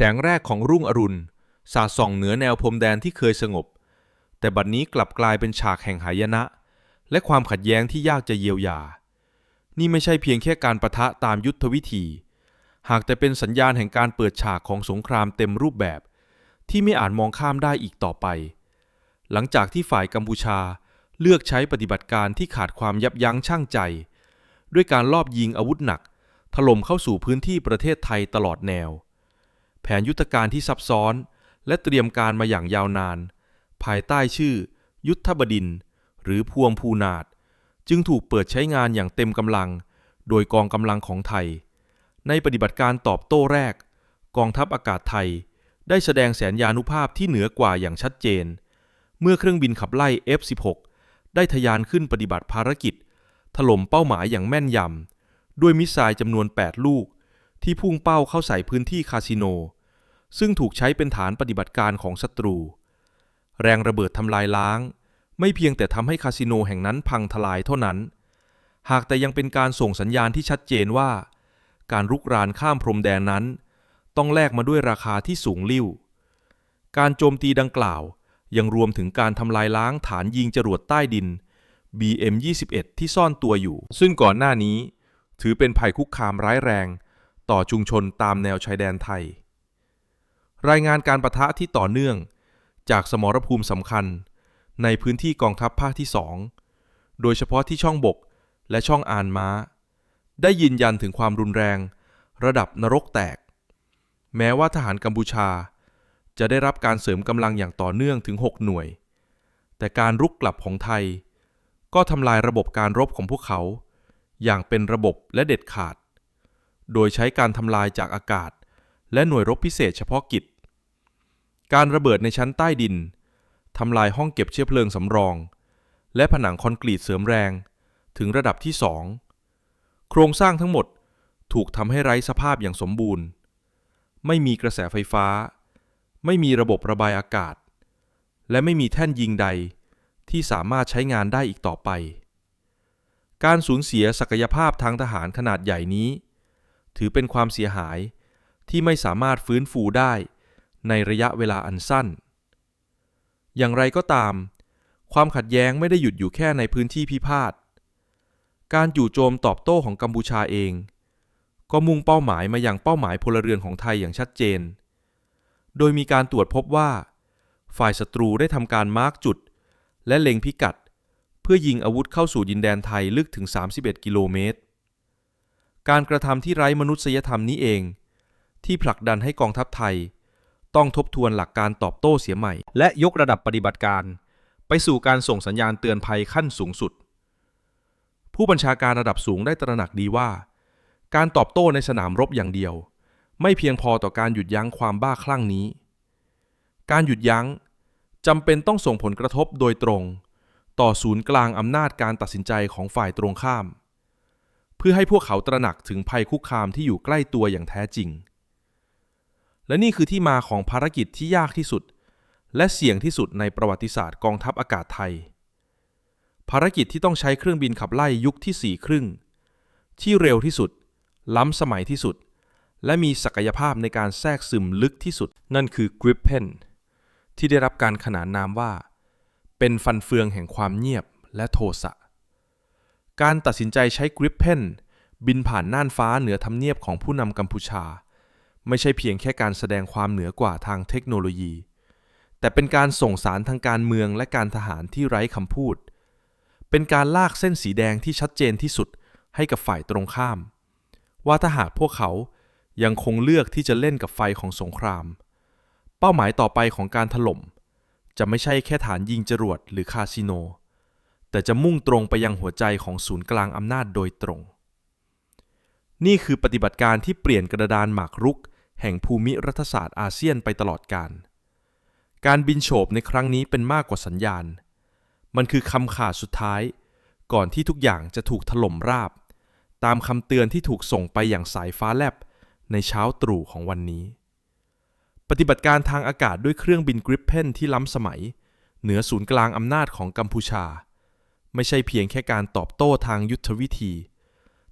แสงแรกของรุ่งอรุณ สาดส่องเหนือแนวพรมแดนที่เคยสงบ แต่บัดนี้กลับกลายเป็นฉากแห่งหายนะ และความขัดแย้งที่ยากจะเยียวยา นี่ไม่ใช่เพียงแค่การประทะตามยุทธวิธี หากแต่เป็นสัญญาณแห่งการเปิดฉากของสงครามเต็มรูปแบบ ที่ไม่อาจมองข้ามได้อีกต่อไป หลังจากที่ฝ่ายกัมพูชาเลือกใช้ปฏิบัติการที่ขาดความยับยั้งชั่งใจ ด้วยการลอบยิงอาวุธหนัก ถล่มเข้าสู่พื้นที่ประเทศไทยตลอดแนว ผนยุทธการที่ซับซ้อน และเตรียมการมาอย่างยาวนาน ภายใต้ชื่อ ยุทธบดินทร์หรือพวงภูนาดจึงถูกเปิดใช้งานอย่างเต็มกำลัง โดยกองกำลังของไทย ในปฏิบัติการตอบโต้แรก กองทัพอากาศไทย ได้แสดงแสนยานุภาพที่เหนือกว่าอย่างชัดเจน เมื่อเครื่องบินขับไล่ F-16 ได้ทะยานขึ้นปฏิบัติภารกิจ ถล่มเป้าหมายอย่างแม่นยำด้วยมิสไซล์จำนวน 8 ลูก ที่พุ่งเป้าเข้าใส่พื้นที่คาสิโน ซึ่งถูกใช้เป็นฐานปฏิบัติการของศัตรู แรงระเบิดทำลายล้าง ไม่เพียงแต่ทำให้คาสิโนแห่งนั้นพังทลายเท่านั้น หากแต่ยังเป็นการส่งสัญญาณที่ชัดเจนว่า การรุกรานข้ามพรมแดนนั้น ต้องแลกมาด้วยราคาที่สูงลิ่ว การโจมตีดังกล่าวยังรวมถึงการทำลายล้างฐานยิงจรวดใต้ดิน BM-21 ที่ซ่อนตัวอยู่ ซึ่งก่อนหน้านี้ ถือเป็นภัยคุกคามร้ายแรง ต่อชุมชนตามแนวชายแดนไทย รายงานการประทะที่ต่อเนื่อง จากสมรภูมิสำคัญ ในพื้นที่กองทัพภาคที่สองโดยเฉพาะที่ช่องบกและช่องอานม้า ได้ยืนยันถึงความรุนแรง ระดับนรกแตก แม้ว่าทหารกัมพูชา จะได้รับการเสริมกำลังอย่างต่อเนื่องถึง 6 หน่วย แต่การรุกกลับของไทย ก็ทำลายระบบการรบของพวกเขา อย่างเป็นระบบและเด็ดขาด โดยใช้การทำลายจากอากาศ และหน่วยรบพิเศษเฉพาะกิจ การระเบิดในชั้นใต้ดินทำลายห้องเก็บเชื้อเพลิงสำรอง และผนังคอนกรีตเสริมแรงถึงระดับที่สองโครงสร้างทั้งหมดถูกทำให้ไร้สภาพอย่างสมบูรณ์ ไม่มีกระแสไฟฟ้า ไม่มีระบบระบายอากาศ และไม่มีแท่นยิงใดที่สามารถใช้งานได้อีกต่อไป การสูญเสียศักยภาพทางทหารขนาดใหญ่นี้ ถือเป็นความเสียหาย ที่ไม่สามารถฟื้นฟูได้ในระยะเวลาอันสั้น อย่างไรก็ตาม ความขัดแย้งไม่ได้หยุดอยู่แค่ในพื้นที่พิพาท การจู่โจมตอบโต้ของกัมพูชาเอง ก็มุ่งเป้าหมายมาอย่างเป้าหมายพลเรือนของไทยอย่างชัดเจน โดยมีการตรวจพบว่า ฝ่ายศัตรูได้ทำการมาร์กจุด และเล็งพิกัด เพื่อยิงอาวุธเข้าสู่ดินแดนไทยลึกถึง 31 กิโลเมตร การกระทำที่ไร้มนุษยธรรมนี้เอง ที่ผลักดันให้กองทัพไทย ต้องทบทวนหลักการตอบโต้เสียใหม่ และยกระดับปฏิบัติการ ไปสู่การส่งสัญญาณเตือนภัยขั้นสูงสุด ผู้บัญชาการระดับสูงได้ตระหนักดีว่า การตอบโต้ในสนามรบอย่างเดียว ไม่เพียงพอต่อการหยุดยั้งความบ้าคลั่งนี้ การหยุดยั้งจำเป็นต้องส่งผลกระทบโดยตรง ต่อศูนย์กลางอำนาจการตัดสินใจของฝ่ายตรงข้าม เพื่อให้พวกเขาตระหนักถึงภัยคุกคามที่อยู่ใกล้ตัวอย่างแท้จริง และนี่คือที่มาของภารกิจที่ยากที่สุด และเสี่ยงที่สุดในประวัติศาสตร์กองทัพอากาศไทย ภารกิจที่ต้องใช้เครื่องบินขับไล่ยุคที่สี่ครึ่ง ที่เร็วที่สุด ล้ำสมัยที่สุด และมีศักยภาพในการแทรกซึมลึกที่สุด นั่นคือ Gripen ที่ได้รับการขนานนามว่า เป็นฟันเฟืองแห่งความเงียบและโทสะ การตัดสินใจใช้ Gripen บินผ่านน่านฟ้าเหนือทำเนียบของผู้นำกัมพูชา ไม่ใช่เพียงแค่การแสดงความเหนือกว่าทางเทคโนโลยี แต่เป็นการส่งสารทางการเมืองและการทหารที่ไร้คำพูด เป็นการลากเส้นสีแดงที่ชัดเจนที่สุดให้กับฝ่ายตรงข้าม ว่าถ้าหากพวกเขายังคงเลือกที่จะเล่นกับไฟของสงคราม เป้าหมายต่อไปของการถล่ม จะไม่ใช่แค่ฐานยิงจรวดหรือคาสิโน แต่จะมุ่งตรงไปยังหัวใจของศูนย์กลางอำนาจโดยตรง นี่คือปฏิบัติการที่เปลี่ยนกระดานหมากรุก แห่งภูมิรัฐศาสตร์อาเซียนไปตลอดการ การบินโฉบในครั้งนี้เป็นมากกว่าสัญญาณ มันคือคำขาดสุดท้าย ก่อนที่ทุกอย่างจะถูกถล่มราบ ตามคำเตือนที่ถูกส่งไปอย่างสายฟ้าแลบในเช้าตรู่ของวันนี้ ปฏิบัติการทางอากาศด้วยเครื่องบินกริปเพนที่ล้ำสมัย เหนือศูนย์กลางอำนาจของกัมพูชา ไม่ใช่เพียงแค่การตอบโต้ทางยุทธวิธี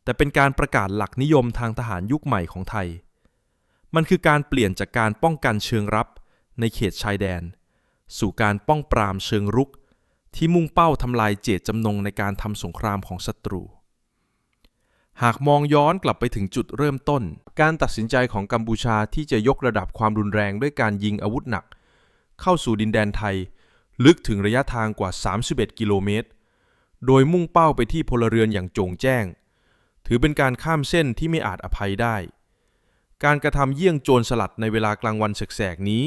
แต่เป็นการประกาศหลักนิยมทางทหารยุคใหม่ของไทย มันคือการเปลี่ยนจากการป้องกันเชิงรับในเขตชายแดน สู่การป้องปรามเชิงรุก ที่มุ่งเป้าทำลายเจตจำนงในการทำสงครามของศัตรู หากมองย้อนกลับไปถึงจุดเริ่มต้น การตัดสินใจของกัมพูชาที่จะยกระดับความรุนแรงด้วยการยิงอาวุธหนัก เข้าสู่ดินแดนไทย ลึกถึงระยะทางกว่า 31 กิโลเมตร โดยมุ่งเป้าไปที่พลเรือนอย่างโจงแจ้ง ถือเป็นการข้ามเส้นที่ไม่อาจอภัยได้ การกระทำเยี่ยงโจรสลัดในเวลากลางวันแสกๆนี้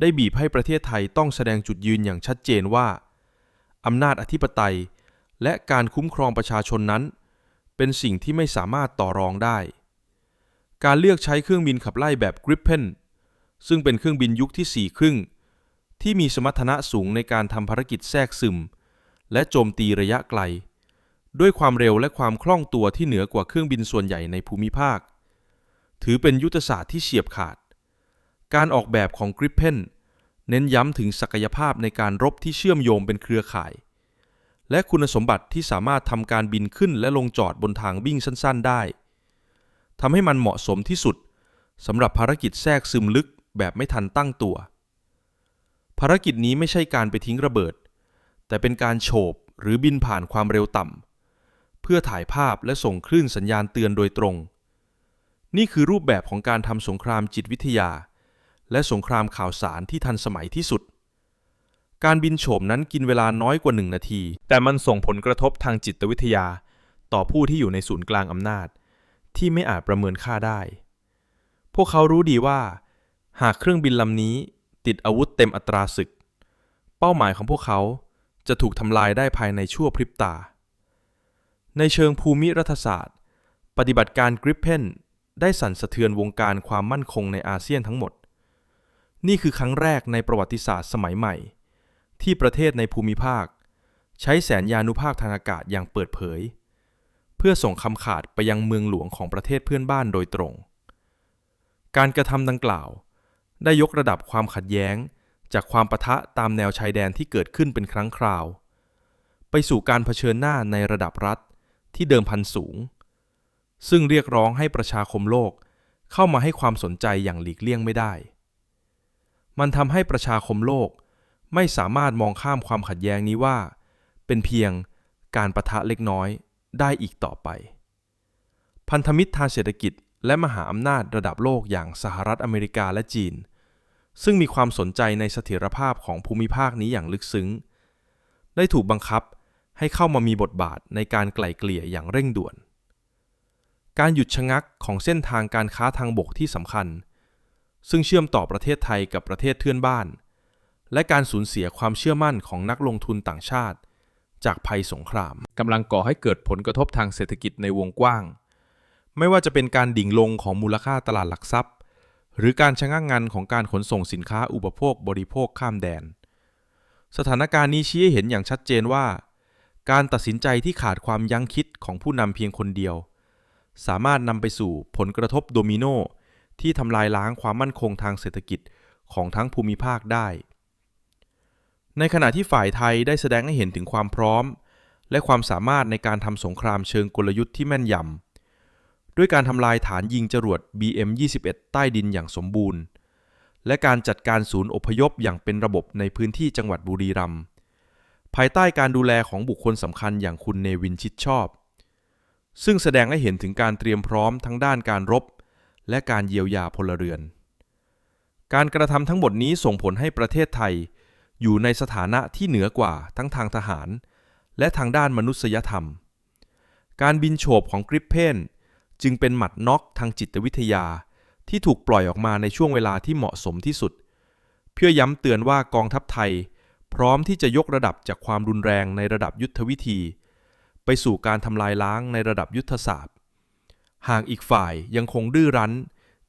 ได้บีบให้ประเทศไทยต้องแสดงจุดยืนอย่างชัดเจนว่า อำนาจอธิปไตย และการคุ้มครองประชาชนนั้น เป็นสิ่งที่ไม่สามารถต่อรองได้ การเลือกใช้เครื่องบินขับไล่แบบ Gripen ซึ่งเป็นเครื่องบินยุคที่ 4 ครึ่ง ที่มีสมรรถนะสูงในการทำภารกิจแทรกซึม และโจมตีระยะไกล ด้วยความเร็วและความคล่องตัวที่เหนือกว่าเครื่องบินส่วนใหญ่ในภูมิภาค ถือเป็นยุทธศาสตร์ที่เฉียบขาด การออกแบบของ Gripen เน้นย้ำถึงศักยภาพในการรบที่เชื่อมโยงเป็นเครือข่าย และคุณสมบัติที่สามารถทำการบินขึ้นและลงจอดบนทางวิ่งสั้น ๆ ได้ทำให้มันเหมาะสมที่สุดสำหรับภารกิจแทรกซึมลึกแบบไม่ทันตั้งตัว ภารกิจนี้ไม่ใช่การไปทิ้งระเบิด แต่เป็นการโฉบหรือบินผ่านความเร็วต่ำเพื่อถ่ายภาพและส่งคลื่นสัญญาณเตือนโดยตรง นี่คือรูปแบบของการทำสงครามจิตวิทยา และสงครามข่าวสารที่ทันสมัยที่สุด การบินโฉมนั้นกินเวลาน้อยกว่าหนึ่งนาที แต่มันส่งผลกระทบทางจิตวิทยา ต่อผู้ที่อยู่ในศูนย์กลางอำนาจ ที่ไม่อาจประเมินค่าได้ พวกเขารู้ดีว่า หากเครื่องบินลำนี้ติดอาวุธเต็มอัตราศึก เป้าหมายของพวกเขาจะถูกทำลายได้ภายในชั่วพริบตา ในเชิงภูมิรัฐศาสตร์ ปฏิบัติการกริปเพน ได้สั่นสะเทือนวงการความมั่นคงในอาเซียนทั้งหมด นี่คือครั้งแรกในประวัติศาสตร์สมัยใหม่ ที่ประเทศในภูมิภาค ใช้แสนยานุภาคทางอากาศอย่างเปิดเผย เพื่อส่งคำขาดไปยังเมืองหลวงของประเทศเพื่อนบ้านโดยตรง การกระทำดังกล่าว ได้ยกระดับความขัดแย้งจากความปะทะตามแนวชายแดนที่เกิดขึ้นเป็นครั้งคราว ไปสู่การเผชิญหน้าในระดับรัฐที่เดิมพันสูง ซึ่งเรียกร้องให้ประชาคมโลกเข้ามาให้ความสนใจอย่างหลีกเลี่ยงไม่ได้ มันทำให้ประชาคมโลกไม่สามารถมองข้ามความขัดแย้งนี้ว่า เป็นเพียงการประทะเล็กน้อยได้อีกต่อไป พันธมิตรทางเศรษฐกิจและมหาอำนาจระดับโลกอย่างสหรัฐอเมริกาและจีน ซึ่งมีความสนใจในเสถียรภาพของภูมิภาคนี้อย่างลึกซึ้ง ได้ถูกบังคับให้เข้ามามีบทบาทในการไกล่เกลี่ยอย่างเร่งด่วน การหยุดชะงักของเส้นทางการค้าทางบกที่สำคัญ ซึ่งเชื่อมต่อประเทศไทยกับประเทศเพื่อนบ้าน และการสูญเสียความเชื่อมั่นของนักลงทุนต่างชาติ จากภัยสงครามกำลังก่อให้เกิดผลกระทบทางเศรษฐกิจในวงกว้าง ไม่ว่าจะเป็นการดิ่งลงของมูลค่าตลาดหลักทรัพย์ หรือการชะงักงันของการขนส่งสินค้าอุปโภคบริโภคข้ามแดน สถานการณ์นี้ชี้ให้เห็นอย่างชัดเจนว่า การตัดสินใจที่ขาดความยั้งคิดของผู้นำเพียงคนเดียว สามารถนำไปสู่ผลกระทบโดมิโนที่ทำลายล้างความมั่นคงทางเศรษฐกิจของทั้งภูมิภาคได้ ในขณะที่ฝ่ายไทยได้แสดงให้เห็นถึงความพร้อม และความสามารถในการทำสงครามเชิงกลยุทธ์ที่แม่นยำด้วยการทำลายฐานยิงจรวด BM-21 ใต้ดินอย่างสมบูรณ์ และการจัดการศูนย์อพยพอย่างเป็นระบบในพื้นที่จังหวัดบุรีรัมย์ภายใต้การดูแลของบุคคลสำคัญอย่างคุณเนวินชิดชอบ ซึ่งแสดงให้เห็นถึงการเตรียมพร้อมทั้งด้านการรบ และการเยียวยาพลเรือน การกระทำทั้งหมดนี้ส่งผลให้ประเทศไทย อยู่ในสถานะที่เหนือกว่าทั้งทางทหาร และทางด้านมนุษยธรรม การบินโฉบของกริปเพนจึงเป็นหมัดน็อกทางจิตวิทยาที่ถูกปล่อยออกมาในช่วงเวลาที่เหมาะสมที่สุด เพื่อย้ำเตือนว่ากองทัพไทย พร้อมที่จะยกระดับจากความรุนแรงในระดับยุทธวิธี ไปสู่การทำลายล้างในระดับยุทธศาสตร์ หากอีกฝ่ายยังคงดื้อรั้น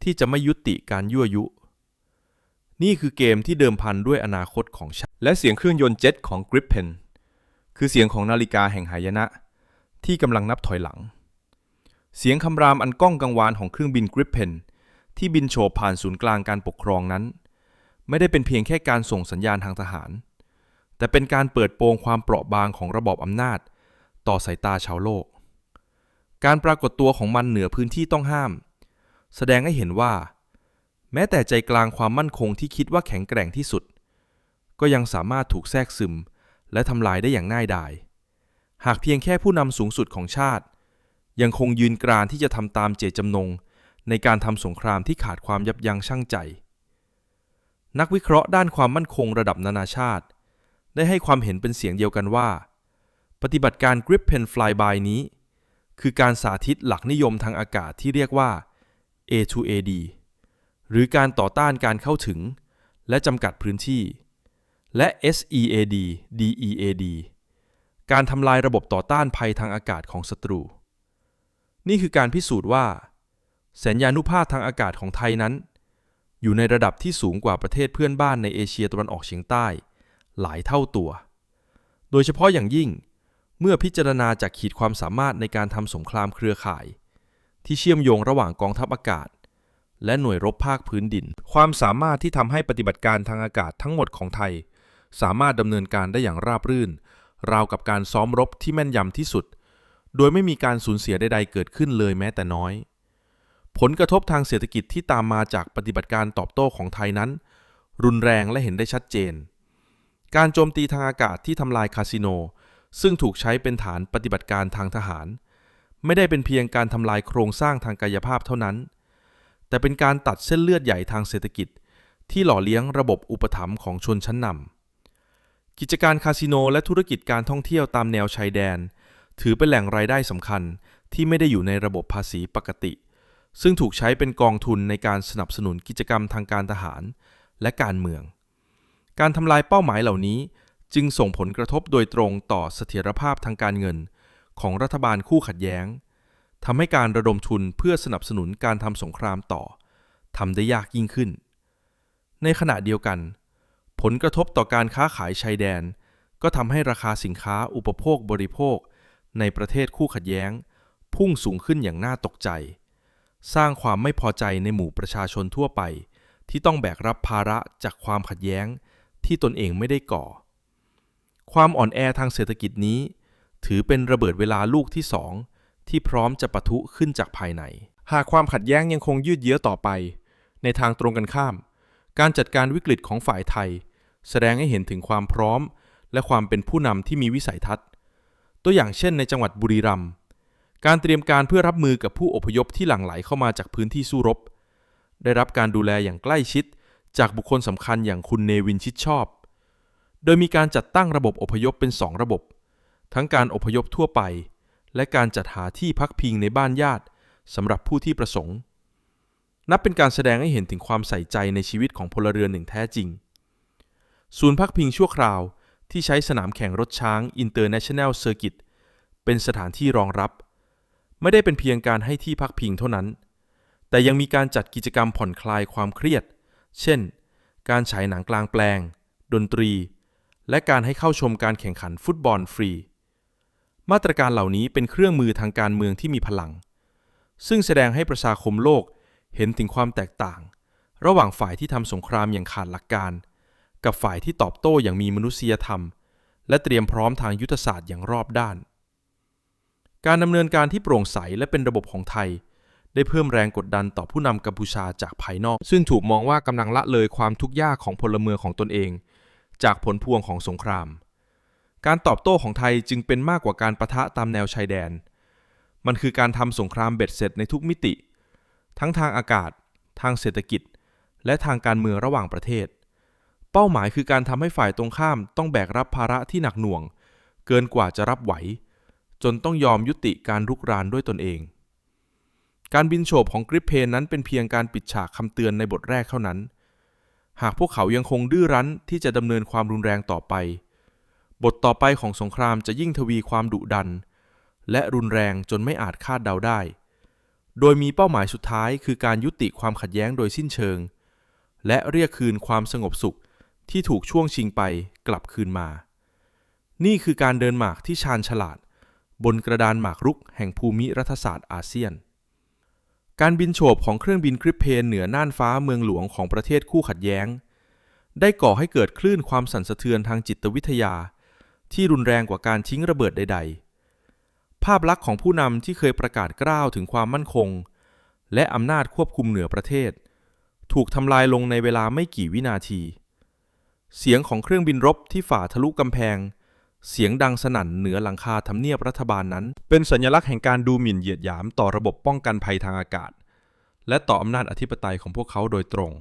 ที่จะไม่ยุติการยั่วยุ นี่คือเกมที่เดิมพันด้วยอนาคตของชาติและเสียงเครื่องยนต์เจ็ตของ Gripen คือเสียงของนาฬิกาแห่งหายนะ ที่กำลังนับถอยหลัง เสียงคำรามอันก้องกังวานของเครื่องบิน Gripen ที่บินโฉบผ่านศูนย์กลางการปกครองนั้น ไม่ได้เป็นเพียงแค่การส่งสัญญาณทางทหาร แต่เป็นการเปิดโปงความเปราะบางของระบอบอำนาจ ต่อสายตาชาวโลก การปรากฏตัวของมันเหนือพื้นที่ต้องห้าม แสดงให้เห็นว่า แม้แต่ใจกลางความมั่นคงที่คิดว่าแข็งแกร่งที่สุด ก็ยังสามารถถูกแทรกซึม และทำลายได้อย่างง่ายดาย หากเพียงแค่ผู้นำสูงสุดของชาติ ยังคงยืนกรานที่จะทำตามเจตจำนง ในการทำสงครามที่ขาดความยับยั้งชั่งใจ นักวิเคราะห์ด้านความมั่นคงระดับนานาชาติ ได้ให้ความเห็นเป็นเสียงเดียวกันว่า ปฏิบัติการ Gripen Flyby นี้ คือการสาธิตหลักนิยมทางอากาศที่เรียกว่า A2AD หรือการต่อต้านการเข้าถึง และจำกัดพื้นที่ และ SEAD DEAD การทำลายระบบต่อต้านภัยทางอากาศของศัตรู นี่คือการพิสูจน์ว่า สัญญานุภาพทางอากาศของไทยนั้น อยู่ในระดับที่สูงกว่าประเทศเพื่อนบ้านในเอเชียตะวันออกเฉียงใต้ หลายเท่าตัว โดยเฉพาะอย่างยิ่ง เมื่อพิจารณาจากขีดความสามารถในการทำสงครามเครือข่าย ที่เชื่อมโยงระหว่างกองทัพอากาศ และหน่วยรบภาคพื้นดิน ความสามารถที่ทำให้ปฏิบัติการทางอากาศทั้งหมดของไทย สามารถดำเนินการได้อย่างราบรื่น ราวกับการซ้อมรบที่แม่นยำที่สุด โดยไม่มีการสูญเสียใดๆเกิดขึ้นเลยแม้แต่น้อย ผลกระทบทางเศรษฐกิจที่ตามมาจากปฏิบัติการตอบโต้ของไทยนั้น รุนแรงและเห็นได้ชัดเจน การโจมตีทางอากาศที่ทำลายคาสิโน ซึ่งถูกใช้เป็นฐานปฏิบัติการทางทหาร ไม่ได้เป็นเพียงการทำลายโครงสร้างทางกายภาพเท่านั้น แต่เป็นการตัดเส้นเลือดใหญ่ทางเศรษฐกิจ ที่หล่อเลี้ยงระบบอุปถัมภ์ของชนชั้นนำกิจการคาสิโนและธุรกิจการท่องเที่ยวตามแนวชายแดน ถือเป็นแหล่งรายได้สำคัญที่ไม่ได้อยู่ในระบบภาษีปกติ ซึ่งถูกใช้เป็นกองทุนในการสนับสนุนกิจกรรมทางการทหารและการเมือง การทำลายเป้าหมายเหล่านี้ จึงส่งผลกระทบโดยตรงต่อเสถียรภาพทางการเงิน ของรัฐบาลคู่ขัดแย้งทำให้การระดมทุนเพื่อสนับสนุนการทำสงครามต่อทำได้ยากยิ่งขึ้น ในขณะเดียวกัน ผลกระทบต่อการค้าขายชายแดน ก็ทำให้ราคาสินค้าอุปโภคบริโภค ในประเทศคู่ขัดแย้ง พุ่งสูงขึ้นอย่างน่าตกใจ สร้างความไม่พอใจในหมู่ประชาชนทั่วไป ที่ต้องแบกรับภาระจากความขัดแย้งที่ตนเองไม่ได้ก่อ ความอ่อนแอทางเศรษฐกิจนี้ ถือเป็นระเบิดเวลาลูกที่สองที่พร้อมจะปะทุขึ้นจากภายใน หากความขัดแย้งยังคงยืดเยื้อต่อไป ในทางตรงกันข้าม การจัดการวิกฤตของฝ่ายไทย แสดงให้เห็นถึงความพร้อม และความเป็นผู้นำที่มีวิสัยทัศน์ ตัวอย่างเช่นในจังหวัดบุรีรัมย์การเตรียมการเพื่อรับมือกับผู้อพยพที่หลั่งไหลเข้ามาจากพื้นที่สู้รบ ได้รับการดูแลอย่างใกล้ชิด จากบุคคลสำคัญอย่างคุณเนวินชิดชอบ โดยมีการจัดตั้งระบบอพยพเป็นสองระบบ ทั้งการอพยพทั่วไป และการจัดหาที่พักพิงในบ้านญาติสำหรับผู้ที่ประสงค์ นับเป็นการแสดงให้เห็นถึงความใส่ใจในชีวิตของพลเรือนหนึ่งแท้จริง ศูนย์พักพิงชั่วคราวที่ใช้สนามแข่งรถช้าง International Circuit เป็นสถานที่รองรับ ไม่ได้เป็นเพียงการให้ที่พักพิงเท่านั้น แต่ยังมีการจัดกิจกรรมผ่อนคลายความเครียด เช่น การฉายหนังกลางแปลง ดนตรี และการให้เข้าชมการแข่งขันฟุตบอลฟรี มาตรการเหล่านี้เป็นเครื่องมือทางการเมืองที่มีพลัง ซึ่งแสดงให้ประชาคมโลกเห็นถึงความแตกต่าง ระหว่างฝ่ายที่ทำสงครามอย่างขาดหลักการ กับฝ่ายที่ตอบโต้อย่างมีมนุษยธรรม และเตรียมพร้อมทางยุทธศาสตร์อย่างรอบด้าน การดำเนินการที่โปร่งใสและเป็นระบบของไทยได้เพิ่มแรงกดดันต่อผู้นำกัมพูชาจากภายนอก ซึ่งถูกมองว่ากำลังละเลยความทุกข์ยากของพลเมืองของตนเอง จากผลพวงของสงคราม การตอบโต้ของไทยจึงเป็นมากกว่าการประทะตามแนวชายแดน มันคือการทำสงครามเบ็ดเสร็จในทุกมิติ ทั้งทางอากาศ ทางเศรษฐกิจ และทางการเมืองระหว่างประเทศ เป้าหมายคือการทำให้ฝ่ายตรงข้ามต้องแบกรับภาระที่หนักหน่วง เกินกว่าจะรับไหว จนต้องยอมยุติการรุกรานด้วยตนเอง การบินโฉบของกริปเพนนั้นเป็นเพียงการปิดฉากคำเตือนในบทแรกเท่านั้น หากพวกเขายังคงดื้อรั้นที่จะดำเนินความรุนแรงต่อไป บทต่อไปของสงครามจะยิ่งทวีความดุดัน และรุนแรงจนไม่อาจคาดเดาได้ โดยมีเป้าหมายสุดท้ายคือการยุติความขัดแย้งโดยสิ้นเชิง และเรียกคืนความสงบสุขที่ถูกช่วงชิงไปกลับคืนมา นี่คือการเดินหมากที่ชาญฉลาด บนกระดานหมากรุกแห่งภูมิรัฐศาสตร์อาเซียน การบินโฉบของเครื่องบินคริปเพนเหนือน่านฟ้าเมืองหลวงของประเทศคู่ขัดแย้ง ได้ก่อให้เกิดคลื่นความสั่นสะเทือนทางจิตวิทยา ที่รุนแรงกว่าการทิ้งระเบิดใด ๆ ภาพลักษณ์ของผู้นำที่เคยประกาศกล้าวถึงความมั่นคง และอำนาจควบคุมเหนือประเทศ ถูกทำลายลงในเวลาไม่กี่วินาที เสียงของเครื่องบินรบที่ฝ่าทะลุกำแพง เสียงดังสนั่นเหนือหลังคาทำเนียบรัฐบาลนั้น เป็นสัญลักษณ์แห่งการดูหมิ่นเหยียดหยามต่อระบบป้องกันภัยทางอากาศ และต่ออำนาจอธิปไตยของพวกเขาโดยตรง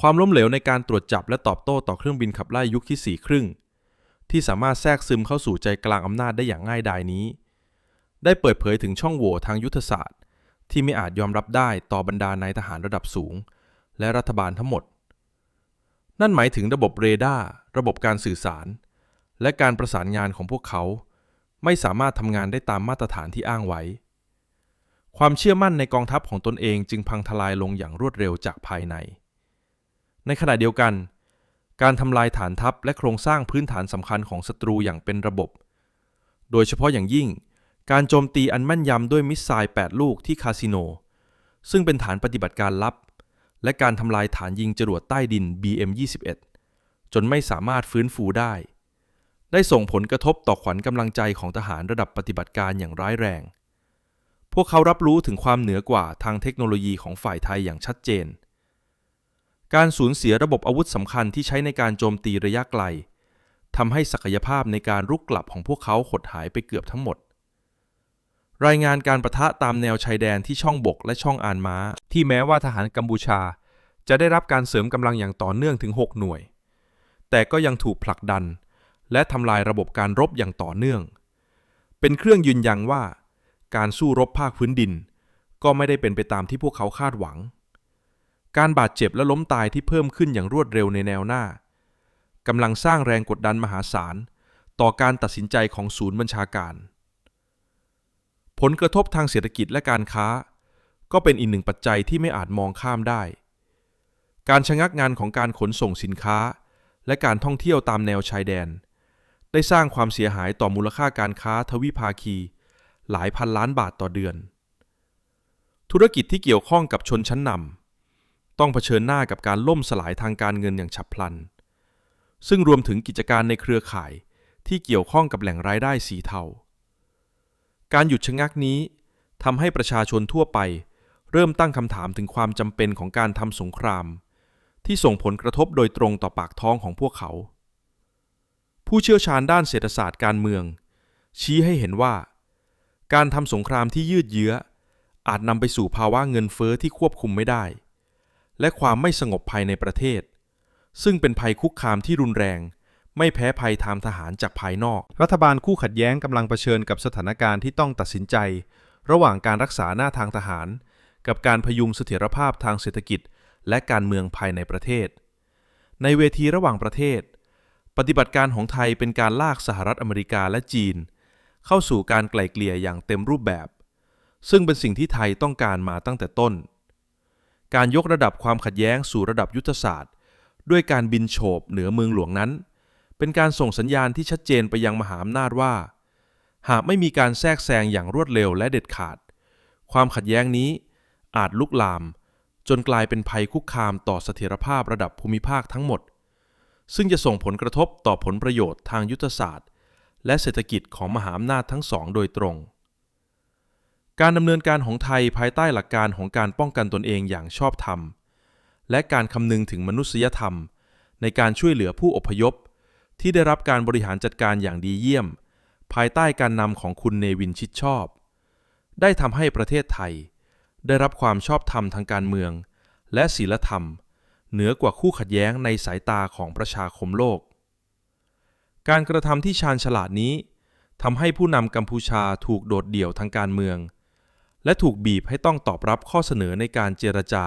ความล้มเหลวในการตรวจจับและตอบโต้ต่อเครื่องบินขับไล่ยุคที่สี่ครึ่ง ที่สามารถแทรกซึมเข้าสู่ใจกลางอำนาจได้อย่างง่ายดายนี้ ได้เปิดเผยถึงช่องโหว่ทางยุทธศาสตร์ ที่ไม่อาจยอมรับได้ต่อบรรดานายทหารระดับสูง และรัฐบาลทั้งหมด นั่นหมายถึงระบบเรดาร์ระบบการสื่อสาร และการประสานงานของพวกเขา ไม่สามารถทำงานได้ตามมาตรฐานที่อ้างไว้ ความเชื่อมั่นในกองทัพของตนเองจึงพังทลายลงอย่างรวดเร็วจากภายใน ในขณะเดียวกัน การทำลายฐานทัพและโครงสร้างพื้นฐานสำคัญของศัตรูอย่างเป็นระบบ โดยเฉพาะอย่างยิ่ง การโจมตีอันแม่นยำด้วยมิสไซล์ 8 ลูกที่คาสิโน ซึ่งเป็นฐานปฏิบัติการลับ และการทำลายฐานยิงจรวดใต้ดิน BM-21 จนไม่สามารถฟื้นฟูได้ ได้ส่งผลกระทบต่อขวัญกำลังใจของทหารระดับปฏิบัติการอย่างร้ายแรง พวกเขารับรู้ถึงความเหนือกว่าทางเทคโนโลยีของฝ่ายไทยอย่างชัดเจน การสูญเสียระบบอาวุธสำคัญที่ใช้ในการโจมตีระยะไกลทำให้ศักยภาพในการรุกกลับของพวกเขาหดหายไปเกือบทั้งหมด รายงานการประทะตามแนวชายแดนที่ช่องบกและช่องอานม้า ที่แม้ว่าทหารกัมพูชา จะได้รับการเสริมกำลังอย่างต่อเนื่องถึง 6 หน่วย แต่ก็ยังถูกผลักดัน และทำลายระบบการรบอย่างต่อเนื่อง เป็นเครื่องยืนยันว่า การสู้รบภาคพื้นดิน ก็ไม่ได้เป็นไปตามที่พวกเขาคาดหวัง การบาดเจ็บและล้มตายที่เพิ่มขึ้นอย่างรวดเร็วในแนวหน้ากำลังสร้างแรงกดดันมหาศาล ต่อการตัดสินใจของศูนย์บัญชาการ ผลกระทบทางเศรษฐกิจและการค้า ก็เป็นอีกหนึ่งปัจจัยที่ไม่อาจมองข้ามได้ การชะงักงานของการขนส่งสินค้า และการท่องเที่ยวตามแนวชายแดน ได้สร้างความเสียหายต่อมูลค่าการค้าทวิภาคี หลายพันล้านบาทต่อเดือน ธุรกิจที่เกี่ยวข้องกับชนชั้นนำต้องเผชิญหน้ากับการล่มสลายทางการเงินอย่างฉับพลัน ซึ่งรวมถึงกิจการในเครือข่ายที่เกี่ยวข้องกับแหล่งรายได้สีเทา การหยุดชะงักนี้ทำให้ประชาชนทั่วไป เริ่มตั้งคำถามถึงความจำเป็นของการทำสงคราม ที่ส่งผลกระทบโดยตรงต่อปากท้องของพวกเขา ผู้เชี่ยวชาญด้านเศรษฐศาสตร์การเมือง ชี้ให้เห็นว่า การทำสงครามที่ยืดเยื้อ อาจนำไปสู่ภาวะเงินเฟ้อที่ควบคุมไม่ได้ และความไม่สงบภายในประเทศ ซึ่งเป็นภัยคุกคามที่รุนแรง ไม่แพ้ภัยทางทหารจากภายนอก รัฐบาลคู่ขัดแย้งกำลังเผชิญกับสถานการณ์ที่ต้องตัดสินใจ ระหว่างการรักษาหน้าทางทหาร กับการพยุงเสถียรภาพทางเศรษฐกิจ และการเมืองภายในประเทศ ในเวทีระหว่างประเทศ ปฏิบัติการของไทยเป็นการลากสหรัฐอเมริกาและจีน เข้าสู่การไกล่เกลี่ยอย่างเต็มรูปแบบ ซึ่งเป็นสิ่งที่ไทยต้องการมาตั้งแต่ต้น การยกระดับความขัดแย้งสู่ระดับยุทธศาสตร์ ด้วยการบินโฉบเหนือเมืองหลวงนั้น เป็นการส่งสัญญาณที่ชัดเจนไปยังมหาอำนาจว่า หากไม่มีการแทรกแซงอย่างรวดเร็วและเด็ดขาด ความขัดแย้งนี้อาจลุกลาม จนกลายเป็นภัยคุกคามต่อเสถียรภาพระดับภูมิภาคทั้งหมด ซึ่งจะส่งผลกระทบต่อผลประโยชน์ทางยุทธศาสตร์ และเศรษฐกิจของมหาอำนาจทั้งสองโดยตรง การดำเนินการของไทยภายใต้หลักการของการป้องกันตนเองอย่างชอบธรรม และการคำนึงถึงมนุษยธรรม ในการช่วยเหลือผู้อพยพ ที่ได้รับการบริหารจัดการอย่างดีเยี่ยม ภายใต้การนำของคุณเนวินชิดชอบ ได้ทำให้ประเทศไทย ได้รับความชอบธรรมทางการเมือง และศีลธรรม เหนือกว่าคู่ขัดแย้งในสายตาของประชาคมโลก การกระทำที่ชาญฉลาดนี้ทำให้ผู้นำกัมพูชาถูกโดดเดี่ยวทางการเมือง และถูกบีบให้ต้องตอบรับข้อเสนอในการเจรจา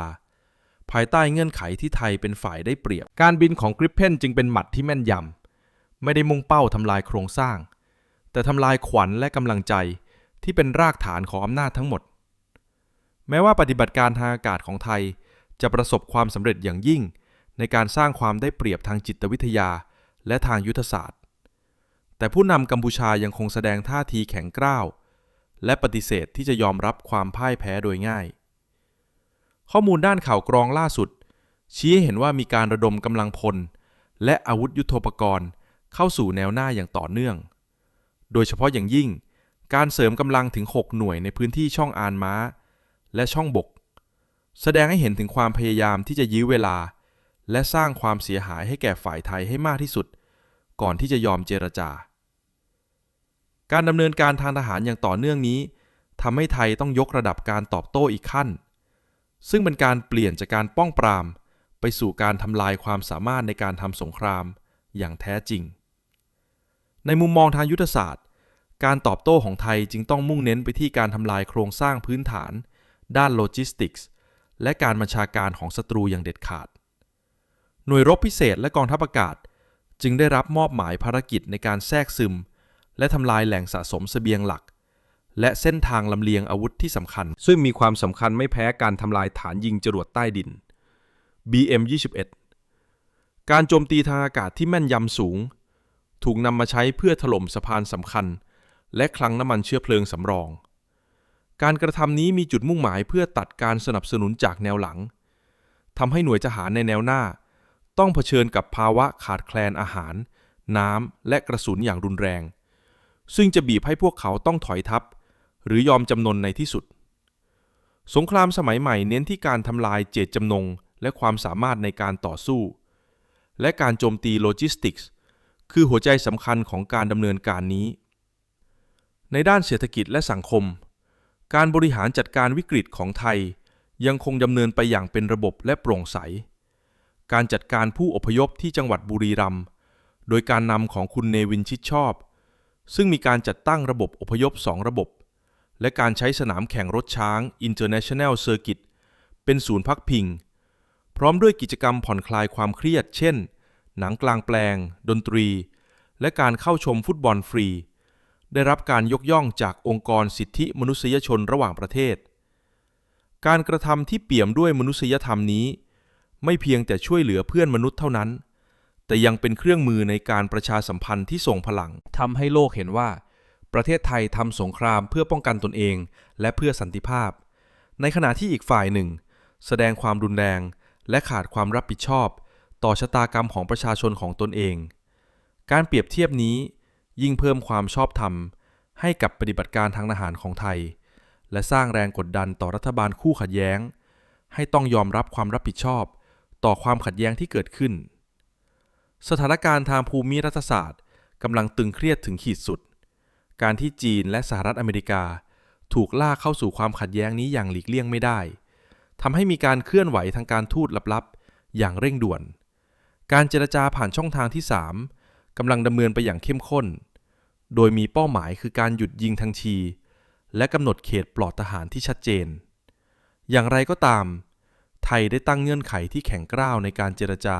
ภายใต้เงื่อนไขที่ไทยเป็นฝ่ายได้เปรียบ การบินของกริปเพนจึงเป็นหมัดที่แม่นยำ ไม่ได้มุ่งเป้าทำลายโครงสร้าง แต่ทำลายขวัญและกำลังใจที่เป็นรากฐานของอำนาจทั้งหมด แม้ว่าปฏิบัติการทางอากาศของไทย จะประสบความสำเร็จอย่างยิ่ง ในการสร้างความได้เปรียบทางจิตวิทยา และทางยุทธศาสตร์ แต่ผู้นำกัมพูชายังคงแสดงท่าทีแข็งกร้าว และปฏิเสธที่จะยอมรับความพ่ายแพ้โดยง่าย ข้อมูลด้านข่าวกรองล่าสุด ชี้ให้เห็นว่ามีการระดมกำลังพล และอาวุธยุโทโธปกรณ์ เข้าสู่แนวหน้าอย่างต่อเนื่อง โดยเฉพาะอย่างยิ่ง การเสริมกำลังถึง 6 หน่วยในพื้นที่ช่องอานม้า และช่องบก แสดงให้เห็นถึงความพยายามที่จะยื้อเวลา และสร้างความเสียหายให้แก่ฝ่ายไทยให้มากที่สุด ก่อนที่จะยอมเจรจา การดำเนินการทางทหารอย่างต่อเนื่องนี้ทำให้ไทยต้องยกระดับการตอบโต้อีกขั้น ซึ่งเป็นการเปลี่ยนจากการป้องปราม ไปสู่การทำลายความสามารถในการทำสงครามอย่างแท้จริง ในมุมมองทางยุทธศาสตร์ การตอบโต้ของไทยจึงต้องมุ่งเน้นไปที่การทำลายโครงสร้างพื้นฐาน ด้านโลจิสติกส์ และการบัญชาการของศัตรูอย่างเด็ดขาด หน่วยรบพิเศษและกองทัพอากาศ จึงได้รับมอบหมายภารกิจในการแทรกซึม และทำลายแหล่งสะสมเสบียงหลัก และเส้นทางลำเลียงอาวุธที่สำคัญ ซึ่งมีความสำคัญไม่แพ้การทำลายฐานยิงจรวดใต้ดิน BM-21 การโจมตีทางอากาศที่แม่นยำสูง ถูกนำมาใช้เพื่อถล่มสะพานสำคัญ และคลังน้ำมันเชื้อเพลิงสำรอง การกระทำนี้มีจุดมุ่งหมายเพื่อตัดการสนับสนุนจากแนวหลังทำให้หน่วยทหารในแนวหน้า ต้องเผชิญกับภาวะขาดแคลนอาหาร น้ำและกระสุนอย่างรุนแรง ซึ่งจะบีบให้พวกเขาต้องถอยทัพ หรือยอมจำนนในที่สุด สงครามสมัยใหม่เน้นที่การทำลายเจตจำนง และความสามารถในการต่อสู้ และการโจมตีโลจิสติกส์คือหัวใจสำคัญของการดำเนินการนี้ ในด้านเศรษฐกิจและสังคม การบริหารจัดการวิกฤตของไทยยังคงดำเนินไปอย่างเป็นระบบและโปร่งใส การจัดการผู้อพยพที่จังหวัดบุรีรัมย์โดยการนำของคุณเนวินชิดชอบ ซึ่งมีการจัดตั้งระบบอพยพ 2 ระบบ และการใช้สนามแข่งรถช้าง International Circuit เป็นศูนย์พักพิง พร้อมด้วยกิจกรรมผ่อนคลายความเครียด เช่น หนังกลางแปลง ดนตรี และการเข้าชมฟุตบอลฟรี ได้รับการยกย่องจากองค์กรสิทธิมนุษยชนระหว่างประเทศ การกระทำที่เปี่ยมด้วยมนุษยธรรมนี้ ไม่เพียงแต่ช่วยเหลือเพื่อนมนุษย์เท่านั้น แต่ยังเป็นเครื่องมือในการประชาสัมพันธ์ที่ส่งพลังทำให้โลกเห็นว่า ประเทศไทยทำสงครามเพื่อป้องกันตนเอง และเพื่อสันติภาพ ในขณะที่อีกฝ่ายหนึ่ง แสดงความรุนแรง และขาดความรับผิดชอบ ต่อชะตากรรมของประชาชนของตนเอง การเปรียบเทียบนี้ ยิ่งเพิ่มความชอบธรรม ให้กับปฏิบัติการทางทหารของไทย และสร้างแรงกดดันต่อรัฐบาลคู่ขัดแย้ง ให้ต้องยอมรับความรับผิดชอบ ต่อความขัดแย้งที่เกิดขึ้น สถานการณ์ทางภูมิรัฐศาสตร์กำลังตึงเครียดถึงขีดสุด การที่จีนและสหรัฐอเมริกา ถูกล่าเข้าสู่ความขัดแย้งนี้อย่างหลีกเลี่ยงไม่ได้ทำให้มีการเคลื่อนไหวทางการทูตลับๆ อย่างเร่งด่วน การเจรจาผ่านช่องทางที่ 3กำลังดำเนินไปอย่างเข้มข้น โดยมีเป้าหมายคือการหยุดยิงทันทีและกำหนดเขตปลอดทหารที่ชัดเจน อย่างไรก็ตาม ไทยได้ตั้งเงื่อนไขที่แข็งกร้าวในการเจรจา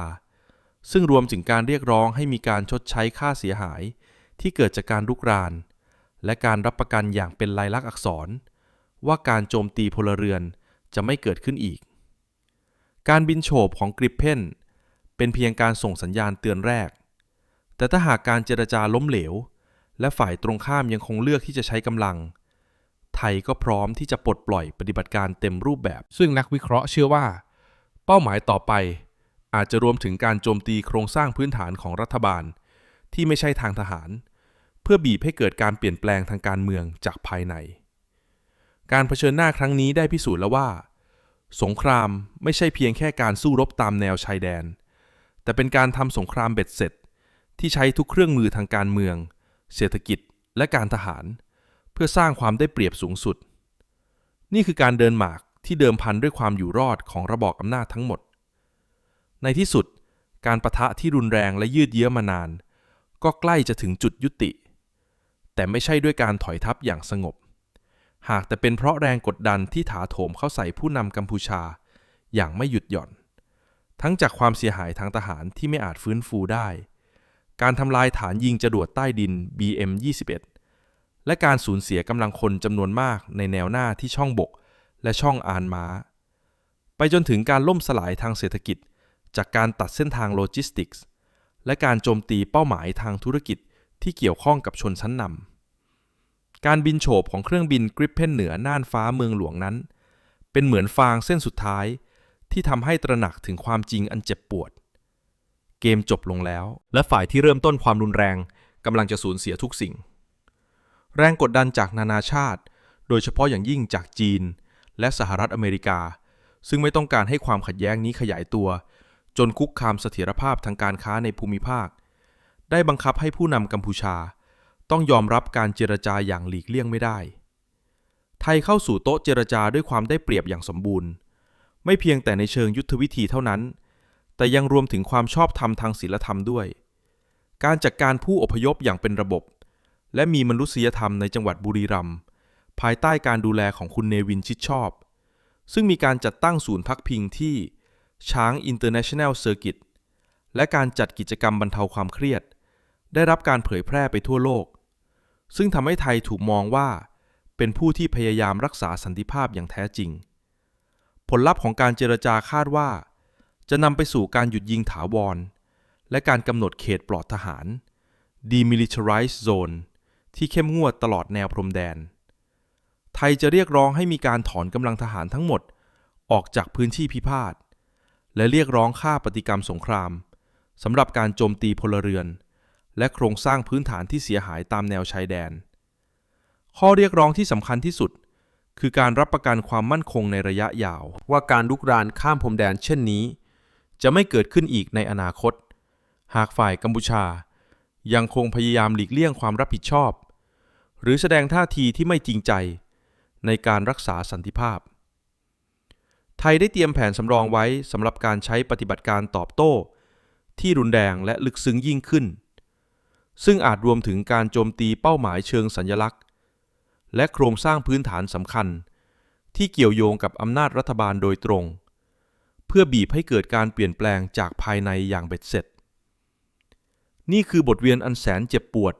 ซึ่งรวมถึงการเรียกร้องให้มีการชดใช้ค่าเสียหาย ที่เกิดจากการลุกราน และการรับประกันอย่างเป็นลายลักษณ์อักษร ว่าการโจมตีพลเรือนจะไม่เกิดขึ้นอีก การบินโฉบของกริปเพนเป็นเพียงการส่งสัญญาณเตือนแรก แต่ถ้าหากการเจรจาล้มเหลว และฝ่ายตรงข้ามยังคงเลือกที่จะใช้กำลัง ไทยก็พร้อมที่จะปลดปล่อยปฏิบัติการเต็มรูปแบบ ซึ่งนักวิเคราะห์เชื่อว่า เป้าหมายต่อไป อาจจะรวมถึงการโจมตีโครงสร้างพื้นฐานของรัฐบาล ที่ไม่ใช่ทางทหาร เพื่อบีบให้เกิดการเปลี่ยนแปลงทางการเมืองจากภายใน การเผชิญหน้าครั้งนี้ได้พิสูจน์แล้วว่า สงครามไม่ใช่เพียงแค่การสู้รบตามแนวชายแดน แต่เป็นการทำสงครามเบ็ดเสร็จ ที่ใช้ทุกเครื่องมือทางการเมือง เศรษฐกิจและการทหาร เพื่อสร้างความได้เปรียบสูงสุด นี่คือการเดินหมากที่เดิมพันด้วยความอยู่รอดของระบอบอำนาจทั้งหมด ในที่สุดการประทะที่รุนแรงและยืดเยื้อมานาน ก็ใกล้จะถึงจุดยุติ แต่ไม่ใช่ด้วยการถอยทัพอย่างสงบ หากแต่เป็นเพราะแรงกดดันที่ถาโถมเข้าใส่ผู้นำกัมพูชาอย่างไม่หยุดหย่อน ทั้งจากความเสียหายทางทหารที่ไม่อาจฟื้นฟูได้ การทำลายฐานยิงจรวดใต้ดิน BM-21 และการสูญเสียกำลังคนจำนวนมากในแนวหน้าที่ช่องบก และช่องอานม้า ไปจนถึงการล่มสลายทางเศรษฐกิจ จากการตัดเส้นทางโลจิสติกส์ และการโจมตีเป้าหมายทางธุรกิจที่เกี่ยวข้องกับชนชั้นนำการบินโฉบของเครื่องบินกริปเพนเหนือน่านฟ้าเมืองหลวงนั้น เป็นเหมือนฟางเส้นสุดท้ายที่ทำให้ตระหนักถึงความจริงอันเจ็บปวด เกมจบลงแล้ว และฝ่ายที่เริ่มต้นความรุนแรงกำลังจะสูญเสียทุกสิ่ง แรงกดดันจากนานาชาติ โดยเฉพาะอย่างยิ่งจากจีน และสหรัฐอเมริกา ซึ่งไม่ต้องการให้ความขัดแย้งนี้ขยายตัว จนคุกคามเสถียรภาพทางการค้าในภูมิภาค ได้บังคับให้ผู้นำกัมพูชา ต้องยอมรับการเจรจาอย่างหลีกเลี่ยงไม่ได้ ไทยเข้าสู่โต๊ะเจรจาด้วยความได้เปรียบอย่างสมบูรณ์ ไม่เพียงแต่ในเชิงยุทธวิธีเท่านั้น แต่ยังรวมถึงความชอบธรรมทางศีลธรรมด้วย การจัดการผู้อพยพอย่างเป็นระบบ และมีมนุษยธรรมในจังหวัดบุรีรัมย์ภายใต้การดูแลของคุณเนวินชิดชอบ ซึ่งมีการจัดตั้งศูนย์พักพิงที่ช้าง International Circuit และการจัดกิจกรรมบรรเทาความเครียด ได้รับการเผยแพร่ไปทั่วโลก ซึ่งทำให้ไทยถูกมองว่า เป็นผู้ที่พยายามรักษาสันติภาพอย่างแท้จริง ผลลัพธ์ของการเจรจาคาดว่า จะนำไปสู่การหยุดยิงถาวร และการกำหนดเขตปลอดทหาร Demilitarized Zone ที่เข้มงวดตลอดแนวพรมแดน ไทยจะเรียกร้องให้มีการถอนกำลังทหารทั้งหมดออกจากพื้นที่พิพาท และเรียกร้องค่าปฏิกรรมสงครามสำหรับการโจมตีพลเรือน และโครงสร้างพื้นฐานที่เสียหายตามแนวชายแดน ข้อเรียกร้องที่สำคัญที่สุด คือการรับประกันความมั่นคงในระยะยาว ว่าการลุกรานข้ามพรมแดนเช่นนี้ จะไม่เกิดขึ้นอีกในอนาคต หากฝ่ายกัมพูชา ยังคงพยายามหลีกเลี่ยงความรับผิดชอบ หรือแสดงท่าทีที่ไม่จริงใจ ในการรักษาสันติภาพ ไทยได้เตรียมแผนสำรองไว้สำหรับการใช้ปฏิบัติการตอบโต้ ที่รุนแรงและลึกซึ้งยิ่งขึ้น ซึ่งอาจรวมถึงการโจมตีเป้าหมายเชิงสัญลักษณ์ และโครงสร้างพื้นฐานสำคัญ ที่เกี่ยวโยงกับอำนาจรัฐบาลโดยตรง เพื่อบีบให้เกิดการเปลี่ยนแปลงจากภายในอย่างเบ็ดเสร็จ นี่คือบทเรียนอันแสนเจ็บปวด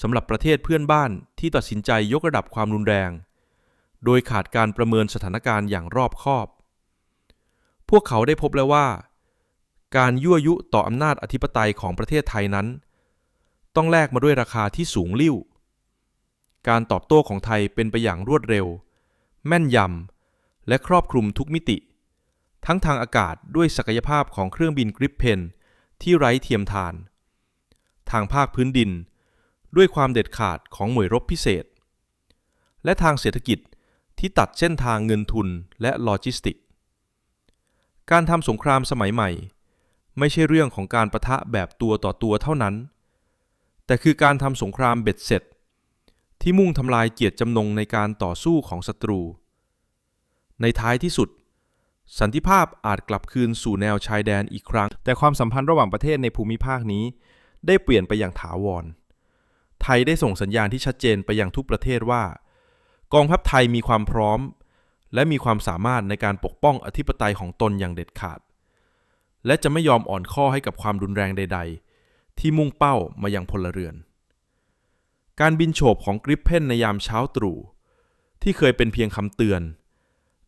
สำหรับประเทศเพื่อนบ้านที่ตัดสินใจยกระดับความรุนแรง โดยขาดการประเมินสถานการณ์อย่างรอบคอบ พวกเขาได้พบแล้วว่า การยั่วยุต่ออำนาจอธิปไตยของประเทศไทยนั้น ต้องแลกมาด้วยราคาที่สูงลิ่ว การตอบโต้ของไทยเป็นไปอย่างรวดเร็ว แม่นยำและครอบคลุมทุกมิติ ทั้งทางอากาศด้วยศักยภาพของเครื่องบินกริปเพนที่ไร้เทียมทาน ทางภาคพื้นดิน ด้วยความเด็ดขาดของหน่วยรบพิเศษ และทางเศรษฐกิจที่ตัดเส้นทางเงินทุนและโลจิสติก การทำสงครามสมัยใหม่ ไม่ใช่เรื่องของการประทะแบบตัวต่อตัวเท่านั้น แต่คือการทำสงครามเบ็ดเสร็จ ที่มุ่งทำลายเกียรติจำนงในการต่อสู้ของศัตรู ในท้ายที่สุด สันติภาพอาจกลับคืนสู่แนวชายแดนอีกครั้ง แต่ความสัมพันธ์ระหว่างประเทศในภูมิภาคนี้ ได้เปลี่ยนไปอย่างถาวร ไทยได้ส่งสัญญาณที่ชัดเจนไปยังทุกประเทศว่า กองทัพไทยมีความพร้อม และมีความสามารถในการปกป้องอธิปไตยของตนอย่างเด็ดขาด และจะไม่ยอมอ่อนข้อให้กับความรุนแรงใด ๆ ที่มุ่งเป้ามายังพลเรือน การบินโฉบของกริปเพนในยามเช้าตรู่ที่เคยเป็นเพียงคำเตือน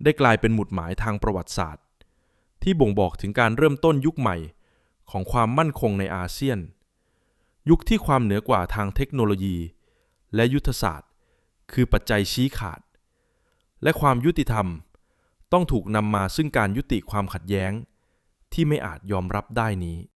ได้กลายเป็นหมุดหมายทางประวัติศาสตร์ ที่บ่งบอกถึงการเริ่มต้นยุคใหม่ของความมั่นคงในอาเซียน ยุคที่ความเหนือกว่าทางเทคโนโลยี และยุทธศาสตร์ คือปัจจัยชี้ขาด และความยุติธรรมต้องถูกนำมาซึ่งการยุติความขัดแย้ง ที่ไม่อาจยอมรับได้นี้